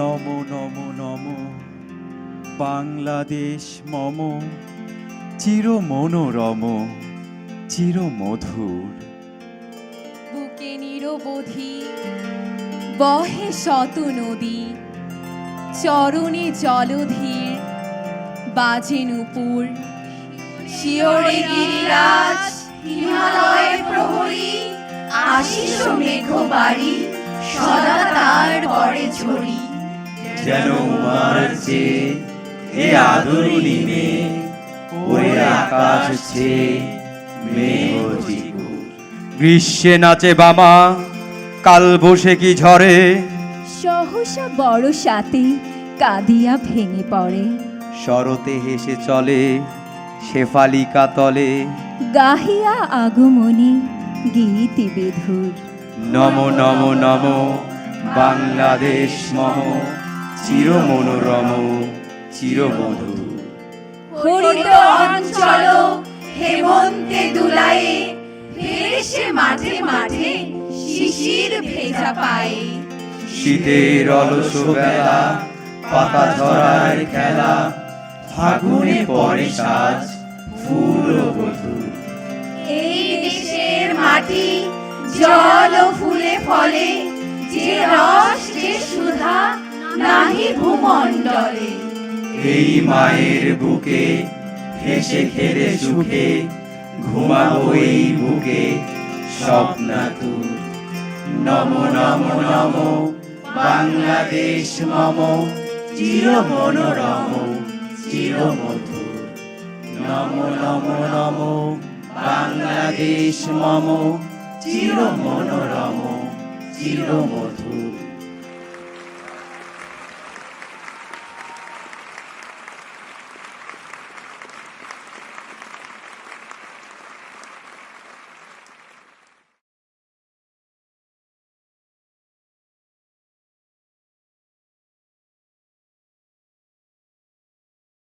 নম নম নম। বাংলাদেশ মম চির মনোরম চির মধুর বুকে নিরবধি বহে শত নদী, চরণে জলধীর বাজে নুপুর। শিওরে গিরিরাজ, হিমালয় প্রহরী, আশিস মেঘবাড়ি, সদা তার বরে ঝরি। যেন চেয়ে এ ওরে আকাশ চিকুর। গ্রীষ্মে নাচে বামা কাল বসে কি ঝরে? সহসা বড় সাথে কাঁদিয়া ভেঙে পড়ে। শরতে হেসে চলে শেফালিকা তলে। গাহিয়া আগমনী গীত বেধুর। নম নম নম বাংলাদেশ মম চির মনোরম চির মধুর হরিত অঞ্চল হেমন্তে দুলায়ে মাঠে মাঠে শিশির ভেজা পায়ে শীতের অলস বেলা পাতা ঝরার খেলা ফাগুনে পরে সাজ ফুল বধূ। এই দেশের মাটি জল ও ফুলে ফলে যে রস যে সুধা নাহি ভূমণ্ডলে। এই মায়ের বুকে হেসে খেলে সুখে ঘুমাবো এই বুকে, স্বপ্নাতুর। নম নম নম, বাংলাদেশ মম চির মনোরম, চির মধুর। নম নম নম, বাংলাদেশ মম চির মনোরম, চির মধুর।